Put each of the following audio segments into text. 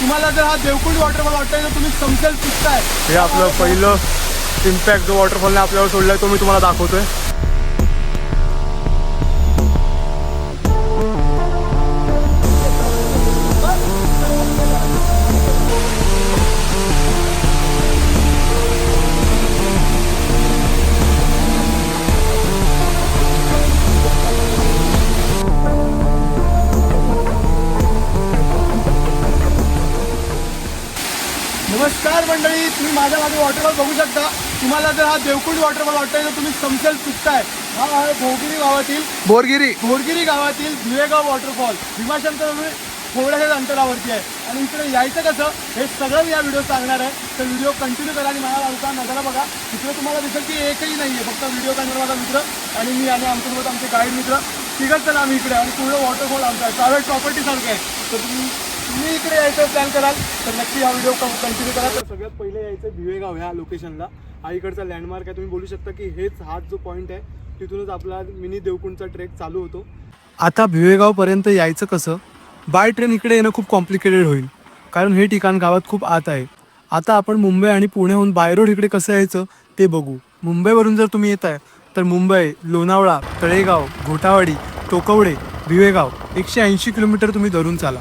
तुम्हाला जर हा देवकुंड वॉटरफॉल वाटतोय तर तुम्ही समजेल चुकताय. हे आपलं पहिलं इम्पॅक्ट जो वॉटरफॉलने आपल्यावर सोडलाय तो मी तुम्हाला दाखवतोय. वॉटरफॉल बघू शकता तुम्हाला जर हा देवकुंड वॉटरफॉल वाटतोय तर तुम्ही समजेल चुकताय. हा आहे भोगिरी गावातील बोरगिरी. बोरगिरी गावातील भिवेगाव वॉटरफॉल भीमाशंकर थोड्याशाच अंतरावरती आहे. आणि इकडे यायचं कसं हे सगळं मी या व्हिडिओ सांगणार आहे. तर व्हिडिओ कंटिन्यू करा आणि मला लावता नजरा बघा. इकडे तुम्हाला दिसेल की एकही नाही आहे फक्त व्हिडिओ करणार माझा मित्र. आणि मी आणि आमच्यासोबत आमचे गाईड मित्र. तिघच जण आम्ही इकडे आणि पूर्ण वॉटरफॉल आमचा आहे. प्रायव्हेट प्रॉपर्टी सारखं आहे. तर तुम्ही तुम्ही इकडे यायचं प्लॅन कराल तर नक्की हा व्हिडिओ कंटिन्यू करा. तर सगळ्यात पहिले यायचं भिवेगाव ह्या लोकेशनला हा इकडचा लँडमार्क आहे. तुम्ही बोलू शकता की हेच हाच जो पॉईंट आहे तिथूनच आपला मिनी देवकुंडचा ट्रेक चालू होतो. आता भिवेगावपर्यंत यायचं कसं? बाय ट्रेन इकडे येणं खूप कॉम्प्लिकेटेड होईल. कारण हे ठिकाण गावात खूप आत आहे. आता आपण मुंबई आणि पुण्याहून बाय रोड इकडे कसं यायचं ते बघू. मुंबईवरून जर तुम्ही येत आहे तर मुंबई लोणावळा तळेगाव घोटावाडी टोकवडे भिवेगाव एकशे ऐंशी किलोमीटर तुम्ही धरून चाला.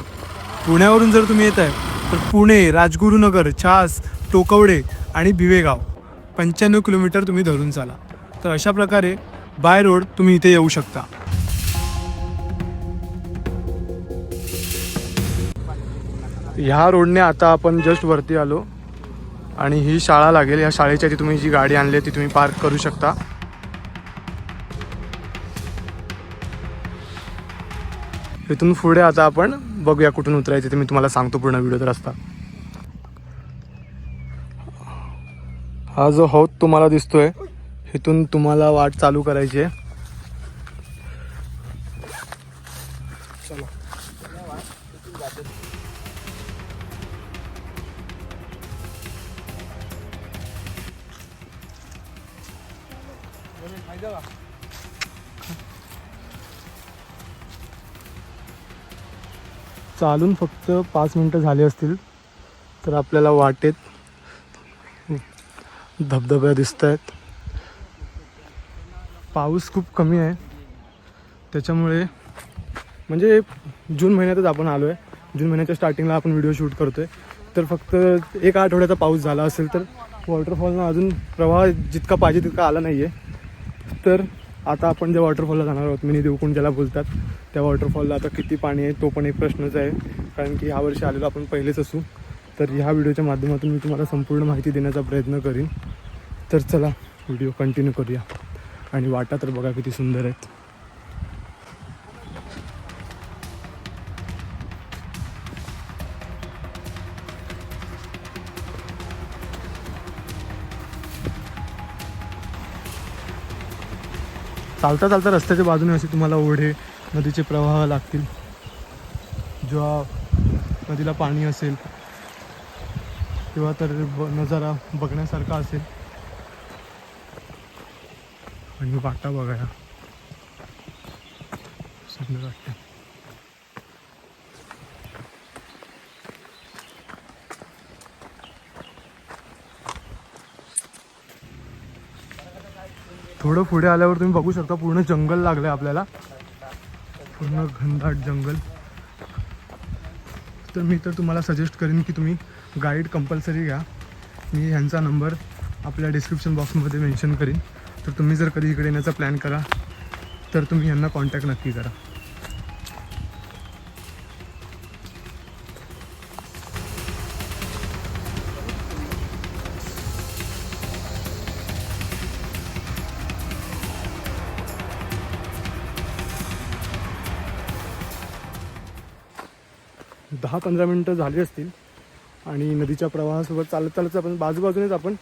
पुण्यावरून जर तुम्ही येत आहे तर पुणे राजगुरुनगर छास टोकवडे आणि भिवेगाव पंच्याण्णव किलोमीटर तुम्ही धरून चाला. तर अशा प्रकारे बाय रोड तुम्ही इथे येऊ शकता. ह्या रोडने आता आपण जस्ट वरती आलो आणि ही शाळा लागेल. या शाळेच्या ती तुम्ही जी गाडी आणली आहे ती तुम्ही पार्क करू शकता. इथून पुढे आता आपण बघूया कुठून उतरायचं ते मी तुम्हाला सांगतो पूर्ण व्हिडिओत रस्ता. हा जो हौद तुम्हाला दिसतोय इथून तुम्हाला वाट चालू करायची आहे. चालून फक्त पाच मिनटं झाले असतील तर आपल्याला वाटेत धबधब्या दिसत आहेत पाऊस खूप कमी आहे. त्याच्यामुळे म्हणजे जून महिन्यातच आपण आलो आहे जून महिन्याच्या स्टार्टिंगला आपण व्हिडिओ शूट करतो आहे तर फक्त एक आठवड्याचा पाऊस झाला असेल तर वॉटरफॉलनं अजून प्रवाह जितका पाहिजे तितका आला नाही आहे तर आता आपण ज्या वॉटरफॉलला जाणार आहोत मिनी देवकुंड ज्याला बोलतात त्या वॉटरफॉलला आता किती पाणी आहे तो पण एक प्रश्नच आहे. कारण की ह्यावर्षी आलेलो आपण पहिलेच असू. तर ह्या व्हिडिओच्या माध्यमातून मी तुम्हाला संपूर्ण माहिती देण्याचा प्रयत्न करीन. तर चला व्हिडिओ कंटिन्यू करूया. आणि वाटा तर बघा किती सुंदर आहेत. चालता चालता रस्त्याच्या बाजूने असे तुम्हाला ओढे नदीचे प्रवाह लागतील. जेव्हा नदीला पाणी असेल तेव्हा तर ब नजारा बघण्यासारखा असेल. आणि वाटा बघायला. सुंदर वाटतं. थोडं पुढे आल्यावर तुम्ही बघू शकता पूर्ण जंगल लागलंय आपल्याला. पूर्ण घनदाट जंगल. तर मी तर तुम्हाला सजेस्ट करेन की तुम्ही गाईड कंपल्सरी घ्या. मी ह्यांचा नंबर आपल्या डिस्क्रिप्शन बॉक्समध्ये मेन्शन करीन. तर तुम्ही जर कधी इकडे येण्याचा प्लॅन करा तर तुम्ही ह्यांना कॉन्टॅक्ट नक्की करा. दहा पंधरा मिनटं झाली असतील आणि नदीच्या प्रवाहासोबत चालत चालत आपण बाजूबाजूनेच आपण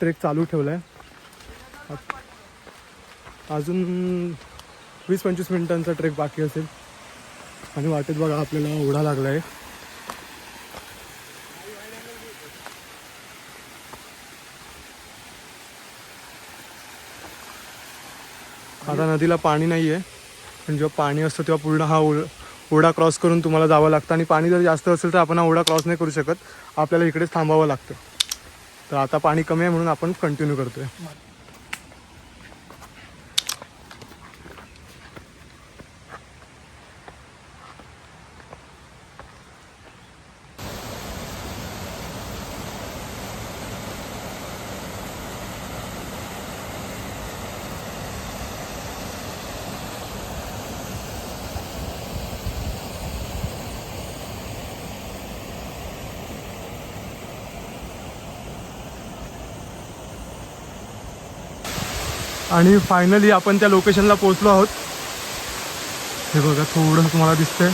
ट्रेक चालू ठेवला आहे अजून वीस पंचवीस मिनिटांचा ट्रेक बाकी असेल. आणि वाटेत बघा आपल्याला ओढा लागला आहे आता नदीला पाणी नाही आहे पण जेव्हा पाणी असतं तेव्हा पूर्ण हा ओढ ओढा क्रॉस करून तुम्हाला जावं लागतं आणि पाणी जर जास्त असेल तर आपण हा ओढा क्रॉस नाही करू शकत. आपल्याला इकडेच थांबावं लागतं. तर आता पाणी कमी आहे म्हणून आपण कंटिन्यू करतोय. आणि फायनली आपण त्या लोकेशनला पोहोचलो आहोत. हे बघा थोडं तुम्हाला दिसतंय.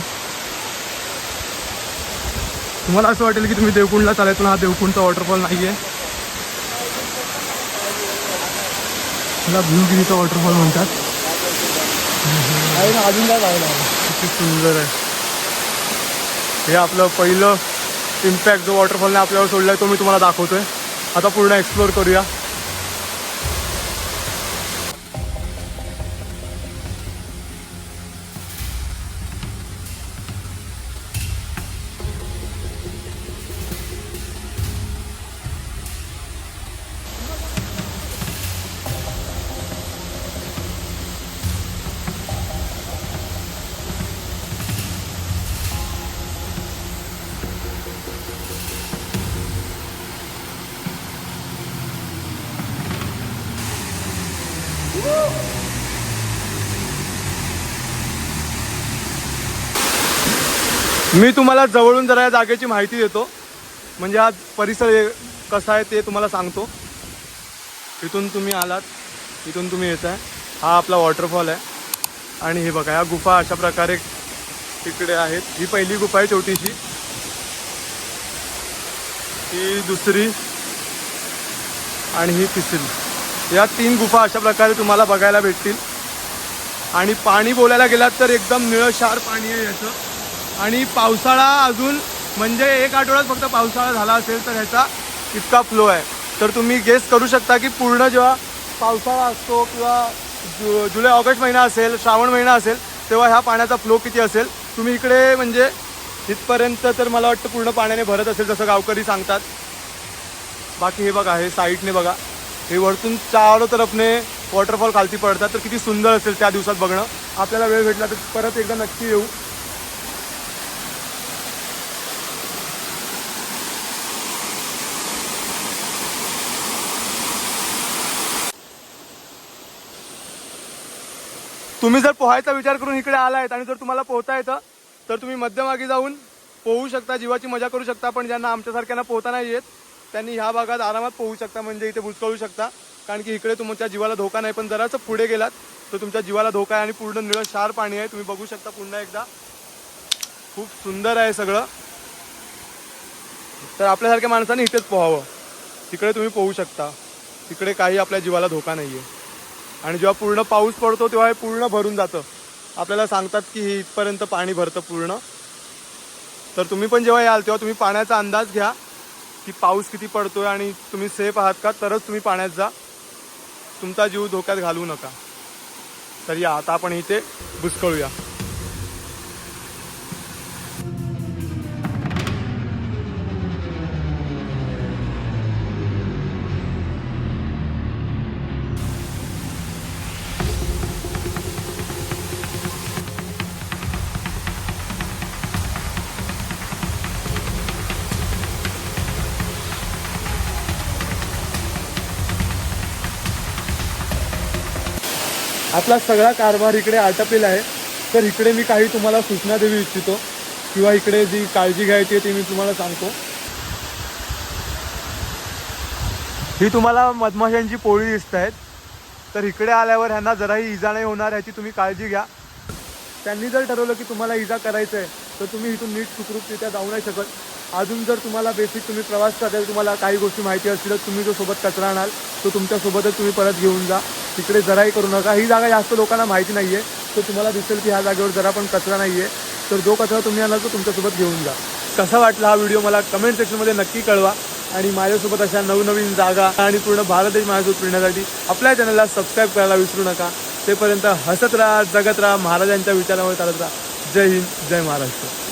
तुम्हाला असं वाटेल की तुम्ही देवकुंडला चालाय पण हा देवकुंडचा वॉटरफॉल नाही आहे त्याला भिवगिरीचा वॉटरफॉल म्हणतात. अजून काय किती सुंदर आहे. हे आपलं पहिलं इम्पॅक्ट जो वॉटरफॉलने आपल्यावर सोडलाय तो मी तुम्हाला दाखवतोय. आता पूर्ण एक्सप्लोर करूया. मी तुम्हाला जवळून जरा या जागेची माहिती देतो. म्हणजे आज परिसर कसा आहे ते तुम्हाला सांगतो. इथून तुम्ही आलात. इथून तुम्ही येत आहे हा आपला वॉटरफॉल आहे. आणि हे बघा या गुफा अशा प्रकारे तिकडे आहेत. ही पहिली गुफा आहे छोटीशी. ही दुसरी आणि ही तिसरी. या तीन गुफा अशा प्रकारे तुम्हाला बघायला भेटतील. आणि पाणी बोलायला गेलात तर एकदम निळशार पाणी आहे याचं. आणि पावसाळा अजून म्हणजे एक आठवड्यात फक्त पावसाळा झाला असेल तर ह्याचा इतका फ्लो आहे. तर तुम्ही गेस करू शकता की पूर्ण जेव्हा पावसाळा असतो किंवा जु जुलै ऑगस्ट महिना असेल श्रावण महिना असेल तेव्हा ह्या पाण्याचा फ्लो किती असेल? तुम्ही इकडे म्हणजे इथपर्यंत तर मला वाटतं पूर्ण पाण्याने भरत असेल जसं गावकरी सांगतात. बाकी हे बघा हे साईडने बघा. हे वरतून चारो तरफने वॉटरफॉल खालती पडतात. तर किती सुंदर असेल त्या दिवसात बघणं. आपल्याला वेळ भेटला तर परत एकदा नक्की येऊ. तुम्ही जर पोहायचा विचार करून इकडे आलायत आणि जर तुम्हाला पोहता येतं तर तुम्ही मध्यमागी जाऊन पोहू शकता जीवाची मजा करू शकता पण ज्यांना आमच्यासारख्यांना पोहता नाही येत त्यांनी ह्या भागात आरामात पोहू शकता म्हणजे इथे भुसकळू शकता. कारण की इकडे तुमच्या जीवाला धोका नाही पण जरासं पुढे गेलात तर तुमच्या जीवाला धोका आहे आणि पूर्ण निळं शार पाणी आहे. तुम्ही बघू शकता पुन्हा एकदा. खूप सुंदर आहे सगळं. तर आपल्यासारख्या माणसाने इथेच पोहावं. तिकडे तुम्ही पोहू शकता. तिकडे काही आपल्या जीवाला धोका नाही आहे आणि जेव्हा पूर्ण पाऊस पडतो तेव्हा हे पूर्ण भरून जातं. आपल्याला सांगतात की हे इथपर्यंत पाणी भरतं पूर्ण. तर तुम्ही पण जेव्हा याल तेव्हा तुम्ही पाण्याचा अंदाज घ्या की पाऊस किती पडतोय आणि तुम्ही सेफ आहात का? तरच तुम्ही पाण्यात जा. तुमचा जीव धोक्यात घालवू नका. तर या आता आपण इथे बुचकळूया आपला सगळा कारभार इकडे आटपलेला आहे. तर इकडे मी काही तुम्हाला सूचना देऊ इच्छितो. किंवा इकडे जी काळजी घ्यायची आहे ती मी तुम्हाला सांगतो. ही तुम्हाला मधमाशांची पोळी दिसत आहेत. तर इकडे आल्यावर ह्यांना जराही इजा नाही होणार ह्याची तुम्ही काळजी घ्या. त्यांनी जर ठरवलं की तुम्हाला इजा करायचं आहे तर तुम्ही इथून नीट सुखरूपरित्या जाऊ नाही शकत. अजून जर तुम्हाला बेसिक तुम्ही प्रवास करायला तुम्हाला काही गोष्टी माहिती असतील तर तुम्ही जो सोबत कचरा आणाल तो तुमच्यासोबतच तुम्ही परत घेऊन जा. तिकडे जराही करू नका. ही जागा जास्त लोकांना माहिती नाही आहे तर तुम्हाला दिसेल की ह्या जागेवर जरा पण कचरा नाही आहे तर जो कचरा तुम्ही आणाल तो तुमच्यासोबत घेऊन जा. कसा वाटला हा व्हिडिओ मला कमेंट सेक्शनमध्ये नक्की कळवा. आणि माझ्यासोबत अशा नवनवीन जागा आणि पूर्ण भारत देश माझ्यासोबत फिरण्यासाठी आपल्या चॅनलला सबस्क्राईब करायला विसरू नका. तेपर्यंत हसत राहा जगत राहा महाराजांच्या विचारावर चालत राहा. जय हिंद जय महाराष्ट्र.